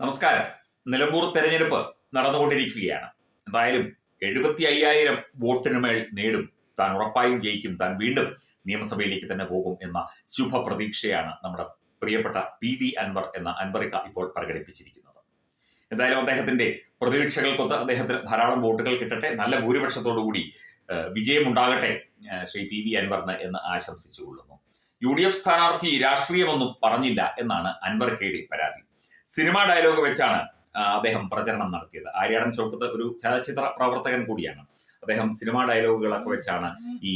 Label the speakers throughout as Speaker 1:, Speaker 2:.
Speaker 1: നമസ്കാരം. നിലമ്പൂർ തെരഞ്ഞെടുപ്പ് നടന്നുകൊണ്ടിരിക്കുകയാണ്. എന്തായാലും എഴുപത്തി അയ്യായിരം വോട്ടിനുമേൽ നേടും. താൻ ഉറപ്പായും ജയിക്കും. താൻ വീണ്ടും നിയമസഭയിലേക്ക് തന്നെ പോകും എന്ന ശുഭപ്രതീക്ഷയാണ് നമ്മുടെ പ്രിയപ്പെട്ട പി വി അൻവർ എന്ന അൻവറിക്ക ഇപ്പോൾ പ്രകടിപ്പിച്ചിരിക്കുന്നത്. എന്തായാലും അദ്ദേഹത്തിന്റെ പ്രതീക്ഷകൾക്കൊത്ത് അദ്ദേഹത്തിന് ധാരാളം വോട്ടുകൾ കിട്ടട്ടെ. നല്ല ഭൂരിപക്ഷത്തോടുകൂടി വിജയമുണ്ടാകട്ടെ ശ്രീ പി വി അൻവറിന് എന്ന് ആശംസിച്ചുകൊള്ളുന്നു. യു ഡി എഫ് സ്ഥാനാർത്ഥി രാഷ്ട്രീയമൊന്നും പറഞ്ഞില്ല എന്നാണ് അൻവർക്കയുടെ പരാതി. സിനിമാ ഡയലോഗ് വെച്ചാണ് അദ്ദേഹം പ്രചരണം നടത്തിയത്. ആര്യാടൻ ചോക്കത്ത് ഒരു ചലച്ചിത്ര പ്രവർത്തകൻ കൂടിയാണ്. അദ്ദേഹം സിനിമാ ഡയലോഗുകളൊക്കെ വെച്ചാണ് ഈ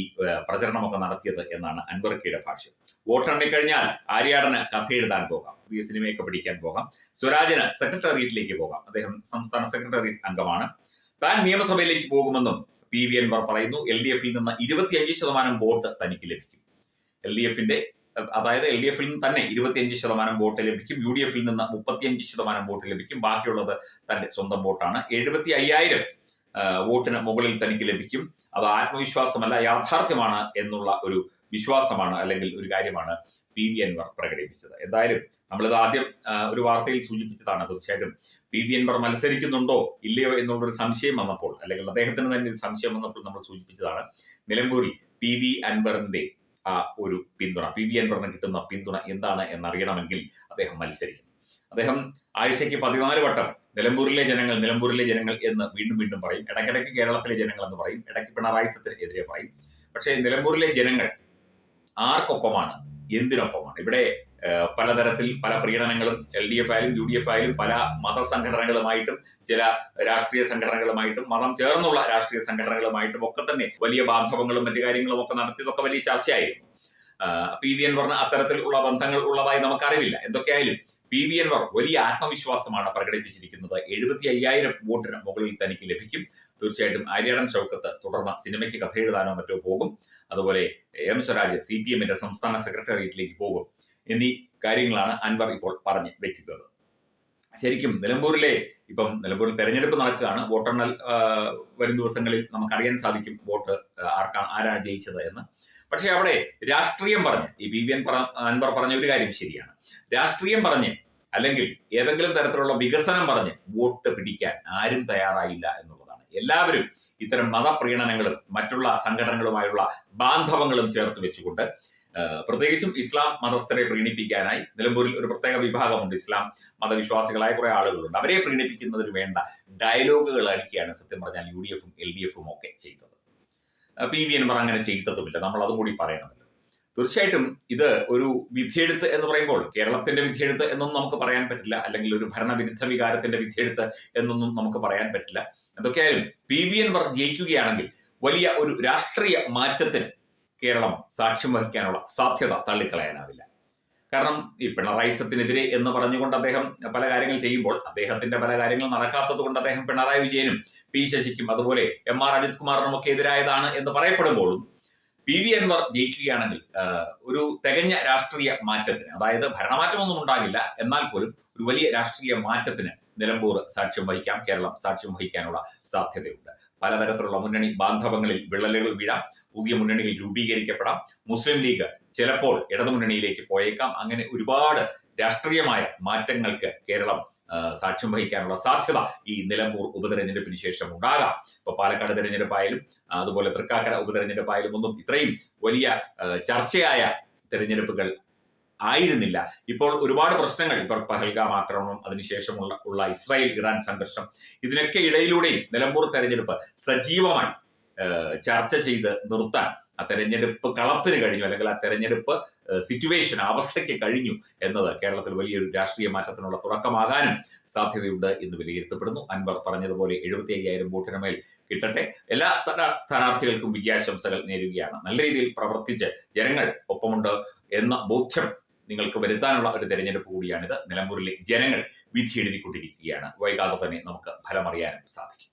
Speaker 1: പ്രചരണമൊക്കെ നടത്തിയത് എന്നാണ് അൻവർക്കയുടെ ഭാഷ വോട്ടെണ്ണി കഴിഞ്ഞാൽ ആര്യാടന് കഥ എഴുതാൻ പോകാം പുതിയ സിനിമയൊക്കെ പിടിക്കാൻ പോകാം. സ്വരാജിന് സെക്രട്ടേറിയറ്റിലേക്ക് പോകാം. അദ്ദേഹം സംസ്ഥാന സെക്രട്ടേറിയറ്റ് അംഗമാണ്. താൻ നിയമസഭയിലേക്ക് പോകുമെന്നും പി വി എൻവർ പറയുന്നു എൽ ഡി എഫിൽ നിന്ന് ഇരുപത്തിയഞ്ച് ശതമാനം വോട്ട് തനിക്ക് ലഭിക്കും. എൽ ഡി എഫിന്റെ അതായത് എൽ ഡി എഫിൽ നിന്ന് തന്നെ ഇരുപത്തിയഞ്ച് ശതമാനം വോട്ട് ലഭിക്കും യു ഡി എഫിൽ നിന്ന് മുപ്പത്തിയഞ്ച് ശതമാനം വോട്ട് ലഭിക്കും ബാക്കിയുള്ളത് തന്റെ സ്വന്തം വോട്ടാണ്. എഴുപത്തി അയ്യായിരം വോട്ടിന് മുകളിൽ തനിക്ക് ലഭിക്കും. അത് ആത്മവിശ്വാസമല്ല യാഥാർത്ഥ്യമാണ് എന്നുള്ള ഒരു വിശ്വാസമാണ് അല്ലെങ്കിൽ ഒരു കാര്യമാണ് പി വി അൻവർ പ്രകടിപ്പിച്ചത്. എന്തായാലും നമ്മളിത് ആദ്യം ഒരു വാർത്തയിൽ സൂചിപ്പിച്ചതാണ് തീർച്ചയായിട്ടും. പി വി അൻവർ മത്സരിക്കുന്നുണ്ടോ ഇല്ലയോ എന്നുള്ളൊരു സംശയം വന്നപ്പോൾ അല്ലെങ്കിൽ അദ്ദേഹത്തിന് തന്നെ ഒരു സംശയം വന്നപ്പോൾ നമ്മൾ സൂചിപ്പിച്ചതാണ്. നിലമ്പൂരിൽ പി വി അൻവറിന്റെ ഒരു പിന്തുണ പി വി അൻവറിന് കിട്ടുന്ന പിന്തുണ എന്താണ് എന്നറിയണമെങ്കിൽ അദ്ദേഹം മത്സരിക്കും. അദ്ദേഹം ആഴ്ചയ്ക്ക് പതിനാല് വട്ടം നിലമ്പൂരിലെ ജനങ്ങൾ നിലമ്പൂരിലെ ജനങ്ങൾ എന്ന് വീണ്ടും വീണ്ടും പറയും. ഇടയ്ക്കിടയ്ക്ക് കേരളത്തിലെ ജനങ്ങൾ എന്ന് പറയും. ഇടയ്ക്ക് പിണറായി സത്തിനെതിരെ പറയും. പക്ഷേ നിലമ്പൂരിലെ ജനങ്ങൾ ആർക്കൊപ്പമാണ്? എന്തിനൊപ്പമാണ്? ഇവിടെ പലതരത്തിൽ പല പ്രീണനങ്ങളും എൽ ഡി എഫ് ആയാലും യു ഡി എഫ് ആയാലും പല മതസംഘടനകളുമായിട്ടും ചില രാഷ്ട്രീയ സംഘടനകളുമായിട്ടും മതം ചേർന്നുള്ള രാഷ്ട്രീയ സംഘടനകളുമായിട്ടും ഒക്കെ തന്നെ വലിയ ബാന്ധവങ്ങളും മറ്റു കാര്യങ്ങളും ഒക്കെ നടത്തിയതൊക്കെ വലിയ ചർച്ചയായിരുന്നു. പി വി അൻവറിന് അത്തരത്തിലുള്ള ബന്ധങ്ങൾ ഉള്ളതായി നമുക്കറിയില്ല എന്തൊക്കെയായാലും പി വി എൻവർ വലിയ ആത്മവിശ്വാസമാണ് പ്രകടിപ്പിച്ചിരിക്കുന്നത്. എഴുപത്തി അയ്യായിരം വോട്ടിന് മുകളിൽ തനിക്ക് ലഭിക്കും. തീർച്ചയായിട്ടും ആര്യാടൻ ഷൗക്കത്ത് തുടർന്ന് സിനിമയ്ക്ക് കഥ എഴുതാനോ മറ്റോ പോകും. അതുപോലെ എം സ്വരാജ് സി പി എമ്മിന്റെ സംസ്ഥാന സെക്രട്ടേറിയറ്റിലേക്ക് പോകും. എന്നീ കാര്യങ്ങളാണ് അൻവർ ഇപ്പോൾ പറഞ്ഞു വെക്കുന്നത്. ശരിക്കും നിലമ്പൂരിലെ ഇപ്പം നിലമ്പൂരിൽ തെരഞ്ഞെടുപ്പ് നടക്കുകയാണ്. വോട്ടെണ്ണൽ വരും ദിവസങ്ങളിൽ നമുക്കറിയാൻ സാധിക്കും വോട്ട് ആർക്കാണ് ആരാണ് ജയിച്ചത് എന്ന്. പക്ഷെ അവിടെ രാഷ്ട്രീയം പറഞ്ഞ് ഈ പി വി എൻ അൻവർ പറഞ്ഞ ഒരു കാര്യം ശരിയാണ്. രാഷ്ട്രീയം പറഞ്ഞ് അല്ലെങ്കിൽ ഏതെങ്കിലും തരത്തിലുള്ള വികസനം പറഞ്ഞ് വോട്ട് പിടിക്കാൻ ആരും തയ്യാറായില്ല എന്നുള്ളതാണ്. എല്ലാവരും ഇത്തരം മതപ്രീണനങ്ങളും മറ്റുള്ള സംഘടനകളുമായുള്ള ബാന്ധവങ്ങളും ചേർത്ത് വെച്ചുകൊണ്ട് പ്രത്യേകിച്ചും ഇസ്ലാം മതസ്ഥരെ പ്രീണിപ്പിക്കാനായി നിലമ്പൂരിൽ ഒരു പ്രത്യേക വിഭാഗമുണ്ട് ഇസ്ലാം മതവിശ്വാസികളായ കുറെ ആളുകളുണ്ട്. അവരെ പ്രീണിപ്പിക്കുന്നതിന് വേണ്ട ഡയലോഗുകൾ അടിക്കുകയാണ് സത്യം പറഞ്ഞാൽ യു ഡി എഫും എൽ ഡി എഫും ഒക്കെ ചെയ്തത്. പി വി എൻവർ അങ്ങനെ ചെയ്തതുമില്ല. നമ്മൾ അതും കൂടി പറയണമല്ലോ. തീർച്ചയായിട്ടും ഇത് ഒരു വിധിയെഴുത്ത് എന്ന് പറയുമ്പോൾ കേരളത്തിന്റെ വിധിയെഴുത്ത് എന്നൊന്നും നമുക്ക് പറയാൻ പറ്റില്ല. അല്ലെങ്കിൽ ഒരു ഭരണവിരുദ്ധ വികാരത്തിന്റെ വിധിയെഴുത്ത് എന്നൊന്നും നമുക്ക് പറയാൻ പറ്റില്ല. എന്തൊക്കെയായാലും പി വി എൻവർ ജയിക്കുകയാണെങ്കിൽ വലിയ ഒരു രാഷ്ട്രീയ മാറ്റത്തിന് കേരളം സാക്ഷ്യം വഹിക്കാനുള്ള സാധ്യത തള്ളിക്കളയാനാവില്ല. കാരണം ഈ പിണറായി സത്തിനെതിരെ എന്ന് പറഞ്ഞുകൊണ്ട് അദ്ദേഹം പല കാര്യങ്ങൾ ചെയ്യുമ്പോൾ അദ്ദേഹത്തിന്റെ പല കാര്യങ്ങൾ നടക്കാത്തത് കൊണ്ട് അദ്ദേഹം പിണറായി വിജയനും പി ശശിക്കും അതുപോലെ എം ആർ അജിത് കുമാറിനും ഒക്കെ എതിരായതാണ് എന്ന് പറയപ്പെടുമ്പോഴും പി വി അൻവർ ജയിക്കുകയാണെങ്കിൽ ഒരു തികഞ്ഞ രാഷ്ട്രീയ മാറ്റത്തിന് അതായത് ഭരണമാറ്റമൊന്നും ഉണ്ടാകില്ല എന്നാൽ പോലും ഒരു വലിയ രാഷ്ട്രീയ മാറ്റത്തിന് നിലമ്പൂർ സാക്ഷ്യം വഹിക്കാം. കേരളം സാക്ഷ്യം വഹിക്കാനുള്ള സാധ്യതയുണ്ട്. പലതരത്തിലുള്ള മുന്നണി ബാന്ധവങ്ങളിൽ വിള്ളലുകൾ വീഴാം പുതിയ മുന്നണികൾ രൂപീകരിക്കപ്പെടാം. മുസ്ലിം ലീഗ് ചിലപ്പോൾ ഇടതുമുന്നണിയിലേക്ക് പോയേക്കാം. അങ്ങനെ ഒരുപാട് രാഷ്ട്രീയമായ മാറ്റങ്ങൾക്ക് കേരളം സാക്ഷ്യം വഹിക്കാനുള്ള സാധ്യത ഈ നിലമ്പൂർ ഉപതെരഞ്ഞെടുപ്പിന് ശേഷം ഉണ്ടാകാം. ഇപ്പൊ പാലക്കാട് തെരഞ്ഞെടുപ്പായാലും അതുപോലെ തൃക്കാക്കര ഉപതെരഞ്ഞെടുപ്പായാലും ഒന്നും ഇത്രയും വലിയ ചർച്ചയായ തെരഞ്ഞെടുപ്പുകൾ ആയിരുന്നില്ല. ഇപ്പോൾ ഒരുപാട് പ്രശ്നങ്ങൾ ഇപ്പോൾ പഹൽഗാം ആക്രമണം അതിനുശേഷമുള്ള ഉള്ള ഇസ്രായേൽ ഇറാൻ സംഘർഷം ഇതിനൊക്കെ ഇടയിലൂടെയും നിലമ്പൂർ തെരഞ്ഞെടുപ്പ് സജീവമായി ചർച്ച ചെയ്ത് നിർത്താൻ ആ തെരഞ്ഞെടുപ്പ് കളത്തിന് കഴിഞ്ഞു അല്ലെങ്കിൽ ആ തെരഞ്ഞെടുപ്പ് സിറ്റുവേഷൻ അവസ്ഥയ്ക്ക് കഴിഞ്ഞു എന്നത് കേരളത്തിൽ വലിയൊരു രാഷ്ട്രീയ മാറ്റത്തിനുള്ള തുടക്കമാകാനും സാധ്യതയുണ്ട് എന്ന് വിലയിരുത്തപ്പെടുന്നു. അൻവർ പറഞ്ഞതുപോലെ എഴുപത്തി അയ്യായിരം വോട്ടിന് മേൽ കിട്ടട്ടെ. എല്ലാ സ്ഥാനാർത്ഥികൾക്കും വിജയാശംസകൾ നേരുകയാണ്. നല്ല രീതിയിൽ പ്രവർത്തിച്ച് ജനങ്ങൾ ഒപ്പമുണ്ട് എന്ന ബോധ്യം നിങ്ങൾക്ക് വരുത്താനുള്ള ഒരു തെരഞ്ഞെടുപ്പ് കൂടിയാണിത്. നിലമ്പൂരിലെ ജനങ്ങൾ വിധി എഴുതിക്കൊണ്ടിരിക്കുകയാണ്. വൈകാതെ തന്നെ നമുക്ക് ഫലമറിയാനും സാധിക്കും.